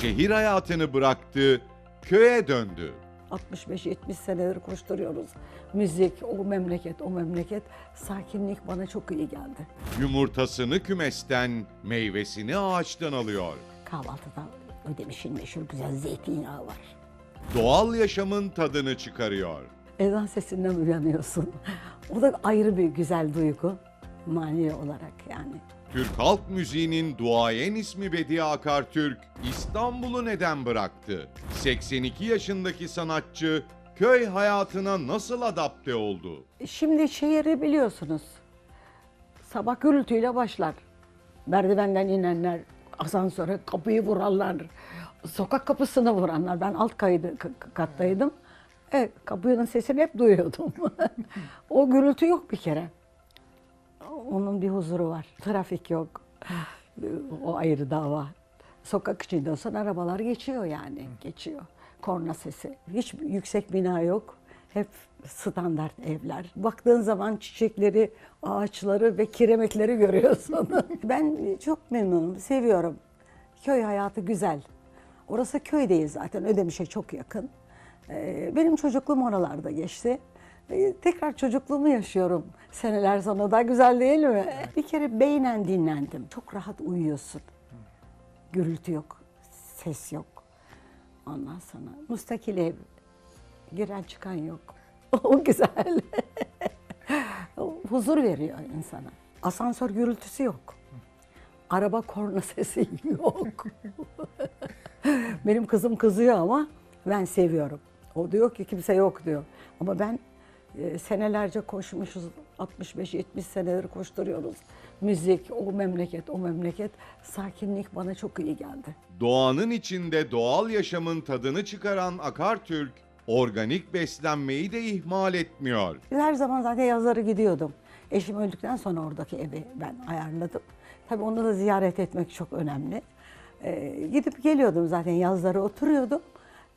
Şehir hayatını bıraktı, köye döndü. 65-70 senedir koşturuyoruz. Müzik, o memleket, o memleket. Sakinlik bana çok iyi geldi. Yumurtasını kümesten, meyvesini ağaçtan alıyor. Kahvaltıda Ödemiş'in meşhur güzel zeytinyağı var. Doğal yaşamın tadını çıkarıyor. Ezan sesinden uyanıyorsun. O da ayrı bir güzel duygu. Manevi olarak yani. Türk halk müziğinin duayen ismi Bediye Akartürk, İstanbul'u neden bıraktı? 82 yaşındaki sanatçı köy hayatına nasıl adapte oldu? Şimdi şehri biliyorsunuz. Sabah gürültüyle başlar. Merdivenden inenler, asansöre kapıyı vurarlar, sokak kapısına vuranlar. Ben alt kaydı, kattaydım. Evet, kapının sesini hep duyuyordum. o gürültü yok bir kere. Onun bir huzuru var. Trafik yok. O ayrı dava. Sokak içinde olsan arabalar geçiyor yani. Geçiyor. Korna sesi. Hiç yüksek bina yok. Hep standart evler. Baktığın zaman çiçekleri, ağaçları ve kiremitleri görüyorsun. ben çok memnunum, seviyorum. Köy hayatı güzel. Orası köy değil zaten, Ödemiş'e çok yakın. Ee, Benim çocukluğum oralarda geçti. Ee, Tekrar çocukluğumu yaşıyorum. Seneler sonra da güzel değil mi? Bir kere beynen dinlendim. Çok rahat uyuyorsun. Gürültü yok, ses yok. Ondan sonra müstakil ev. Giren çıkan yok. O güzel. Huzur veriyor insana. Asansör gürültüsü yok. Araba korna sesi yok. Benim kızım kızıyor ama ben seviyorum. O diyor ki kimse yok diyor. Ama ben e, senelerce koşmuşuz. 65-70 senedir koşturuyoruz. Müzik, o memleket, o memleket. Sakinlik bana çok iyi geldi. Doğanın içinde doğal yaşamın tadını çıkaran Akartürk, organik beslenmeyi de ihmal etmiyor. Her zaman zaten yazları gidiyordum. Eşim öldükten sonra oradaki evi ben ayarladım. Tabii onu da ziyaret etmek çok önemli. Ee, gidip geliyordum zaten yazları oturuyordum.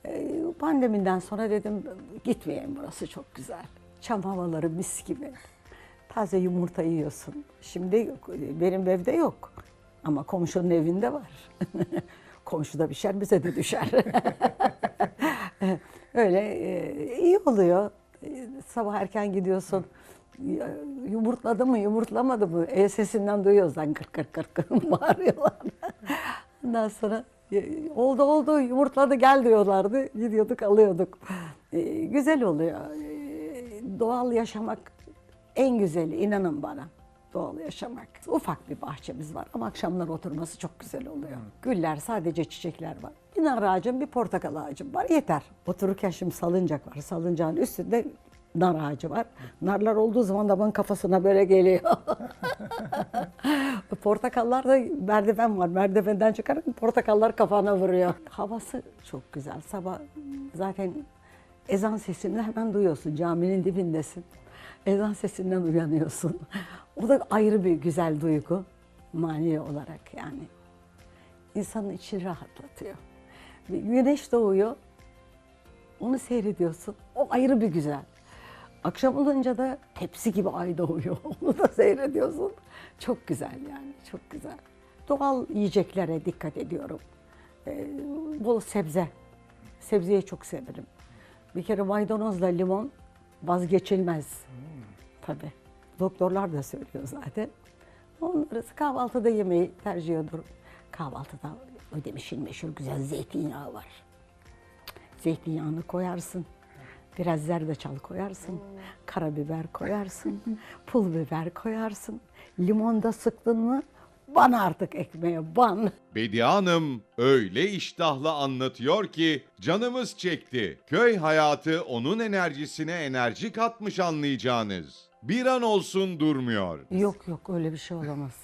Ee, pandemiden sonra dedim gitmeyeyim burası çok güzel. Çam havaları mis gibi. Taze yumurta yiyorsun. Şimdi yok, benim evde yok. Ama komşunun evinde var. Komşu da pişer bize de düşer. Öyle e, iyi oluyor. E, Sabah erken gidiyorsun. Yumurtladı mı, yumurtlamadı mı? El sesinden duyuyoruz lan kırk kırk kırk kırk bağırıyorlar. Ondan sonra e, oldu oldu yumurtladı gel diyorlardı. Gidiyorduk alıyorduk. Güzel oluyor. Doğal yaşamak en güzeli inanın bana. Doğal yaşamak. Ufak bir bahçemiz var ama akşamlar oturması çok güzel oluyor. Güller sadece çiçekler var. Bir nar ağacım bir portakal ağacım var yeter. Otururken şimdi salıncak var. Salıncağın üstünde nar ağacı var. Narlar olduğu zaman da bana kafasına böyle geliyor. Portakallar da merdiven var. Merdivenden çıkarak portakallar kafana vuruyor. Havası çok güzel. Sabah zaten ezan sesini hemen duyuyorsun. Caminin dibindesin. Ezan sesinden uyanıyorsun. O da ayrı bir güzel duygu. Manevi olarak yani. İnsanın içini rahatlatıyor. Bir Güneş doğuyor. Onu seyrediyorsun. O ayrı bir güzel. Akşam olunca da tepsi gibi ay doğuyor. Onu da seyrediyorsun. Çok güzel yani, çok güzel. Doğal yiyeceklere dikkat ediyorum. Ee, bol sebze. Sebzeyi çok severim. Bir kere maydanozla limon vazgeçilmez. Tabii. Doktorlar da söylüyor zaten. Onları kahvaltıda yemeyi tercih ediyorum. Kahvaltıda Ödemiş'in meşhur güzel zeytinyağı var. Zeytinyağını koyarsın. Biraz zerdeçal koyarsın. Karabiber koyarsın. Pul biber koyarsın. Limon da sıktın mı ban artık ekmeğe ban. Bediye Hanım öyle iştahla anlatıyor ki canımız çekti. Köy hayatı onun enerjisine enerji katmış anlayacağınız. Bir an olsun durmuyor. Yok yok öyle bir şey olamaz.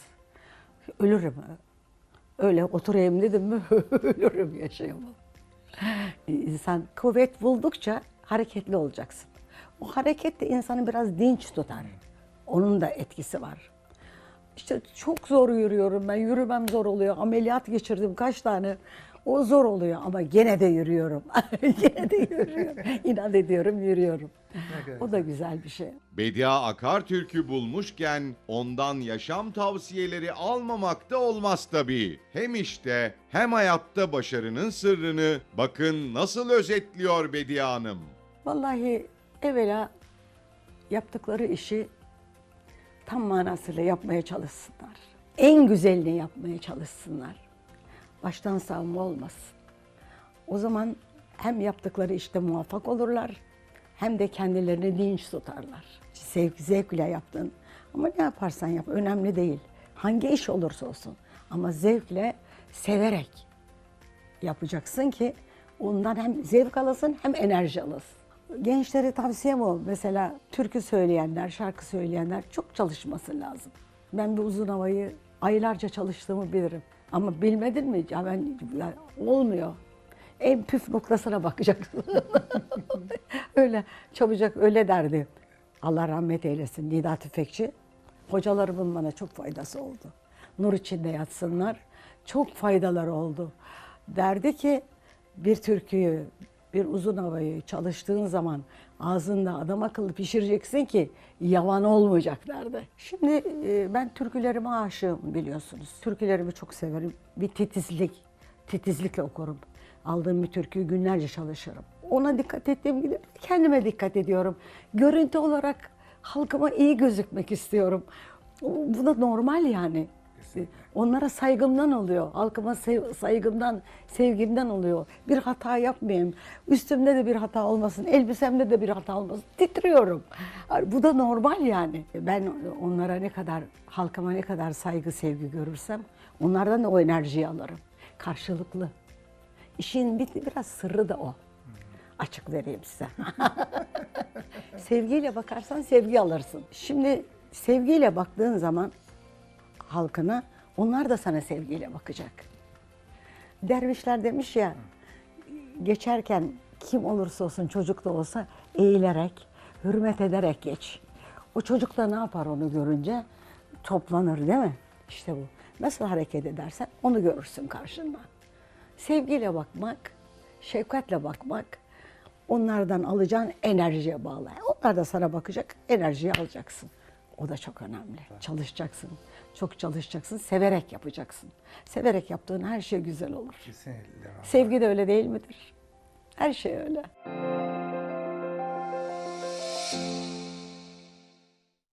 Ölürüm. Öyle oturayım dedim mi ölürüm yaşayamam. İnsan kuvvet buldukça hareketli olacaksın. O hareket de insanı biraz dinç tutar. Onun da etkisi var. İşte çok zor yürüyorum ben. Yürümem zor oluyor. Ameliyat geçirdim kaç tane. O zor oluyor ama gene de yürüyorum. gene de yürüyorum. İnat ediyorum, yürüyorum. O da güzel bir şey. Bedia Akartürk'ü bulmuşken ondan yaşam tavsiyeleri almamak da olmaz tabii. Hem işte hem hayatta başarının sırrını bakın nasıl özetliyor Bedia Hanım. Vallahi evvela yaptıkları işi tam manasıyla yapmaya çalışsınlar. En güzelini yapmaya çalışsınlar. Baştan savma olmasın. O zaman hem yaptıkları işte muvaffak olurlar hem de kendilerini dinç tutarlar. Zevk, zevkle yaptın. Ama ne yaparsan yap önemli değil. Hangi iş olursa olsun. Ama zevkle, severek yapacaksın ki ondan hem zevk alasın hem enerji alasın. Gençlere tavsiyem o. Mesela türkü söyleyenler, şarkı söyleyenler çok çalışması lazım. Ben bir uzun havayı aylarca çalıştığımı bilirim. Ama bilmedin mi? Ya ben ya olmuyor. En püf noktasına bakacaksın. öyle çabucak öyle derdi. Allah rahmet eylesin Nida Tüfekçi. Hocalarımın bana çok faydası oldu. Nur içinde yatsınlar. Çok faydaları oldu. Derdi ki bir türküyü, bir uzun havayı çalıştığın zaman ağzında adam akıllı pişireceksin ki yavan olmayacak derdi. Şimdi e, ben türkülerime aşığım biliyorsunuz. Türkülerimi çok severim. Bir titizlik, titizlikle okurum. Aldığım bir türküyü günlerce çalışırım. Ona dikkat ettiğim gibi kendime dikkat ediyorum. Görüntü olarak halkıma iyi gözükmek istiyorum. Bu da normal yani. Onlara saygımdan oluyor. Halkıma sev- saygımdan, sevgimden oluyor. Bir hata yapmayayım. Üstümde de bir hata olmasın. Elbisemde de bir hata olmasın. Titriyorum. Bu da normal yani. Ben onlara ne kadar, halkıma ne kadar saygı, sevgi görürsem onlardan da o enerjiyi alırım. Karşılıklı. İşin bir, biraz sırrı da o. Açık vereyim size. Sevgiyle bakarsan sevgi alırsın. Şimdi sevgiyle baktığın zaman halkına onlar da sana sevgiyle bakacak. Dervişler demiş ya geçerken kim olursa olsun çocuk da olsa eğilerek, hürmet ederek geç. O çocuk da ne yapar onu görünce? Toplanır değil mi? İşte bu. Nasıl hareket edersen onu görürsün karşında. Sevgiyle bakmak, şefkatle bakmak, onlardan alacağın enerjiye bağlı. Onlar da sana bakacak, enerjiyi alacaksın. O da çok önemli. Çalışacaksın. Çok çalışacaksın. Severek yapacaksın. Severek yaptığın her şey güzel olur. Kesinlikle. Sevgi de öyle değil midir? Her şey öyle.